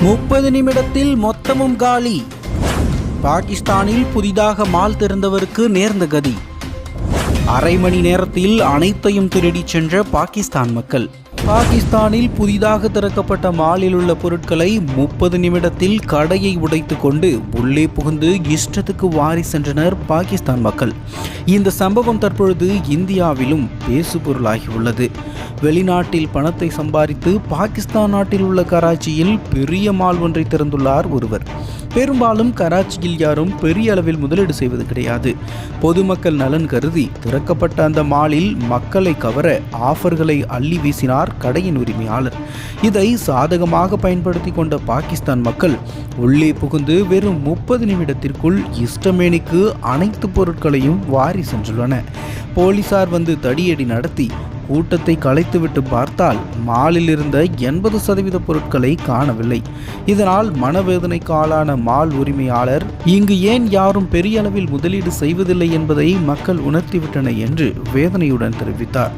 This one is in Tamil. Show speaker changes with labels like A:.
A: முப்பது நிமிடத்தில் மொத்தமும் காலி. பாகிஸ்தானில் புதிதாக மால் திறந்தவருக்கு நேர்ந்த கதி. அரை மணி நேரத்தில் அனைத்தையும் திருடி சென்ற பாகிஸ்தான் மக்கள். பாகிஸ்தானில் புதிதாக திறக்கப்பட்ட மாலில் உள்ள பொருட்களை முப்பது நிமிடத்தில் கடையை உடைத்து கொண்டு உள்ளே புகுந்து இஷ்டத்துக்கு வாரி சென்றனர் பாகிஸ்தான் மக்கள். இந்த சம்பவம் தற்பொழுது இந்தியாவிலும் பேசுபொருளாகியுள்ளது வெளிநாட்டில் பணத்தை சம்பாதித்து பாகிஸ்தான் நாட்டில் உள்ள கராச்சியில் பெரிய மால் ஒன்றை திறந்துள்ளார் ஒருவர். பெரும்பாலும் கராச்சியில் யாரும் பெரிய அளவில் முதலீடு செய்வது கிடையாது. பொதுமக்கள் நலன் கருதி திறக்கப்பட்ட அந்த மாலில் மக்களை கவர ஆஃபர்களை அள்ளி வீசினார் கடையின் உரிமையாளர். இதை சாதகமாக பயன்படுத்தி கொண்ட பாகிஸ்தான் மக்கள் உள்ளே புகுந்து வெறும் முப்பது நிமிடத்திற்குள் இஷ்டமேனிக்கு அனைத்து பொருட்களையும் வாரி சென்றுள்ளன போலீசார் வந்து தடியடி நடத்தி கூட்டத்தை கலைத்துவிட்டு பார்த்தால் மாலில் இருந்த எண்பது சதவீத பொருட்களை காணவில்லை. இதனால் மனவேதனைக்கு ஆளான மால் உரிமையாளர் இங்கு ஏன் யாரும் பெரிய அளவில் முதலீடு செய்வதில்லை என்பதை மக்கள் உணர்த்திவிட்டனர் என்று வேதனையுடன் தெரிவித்தார்.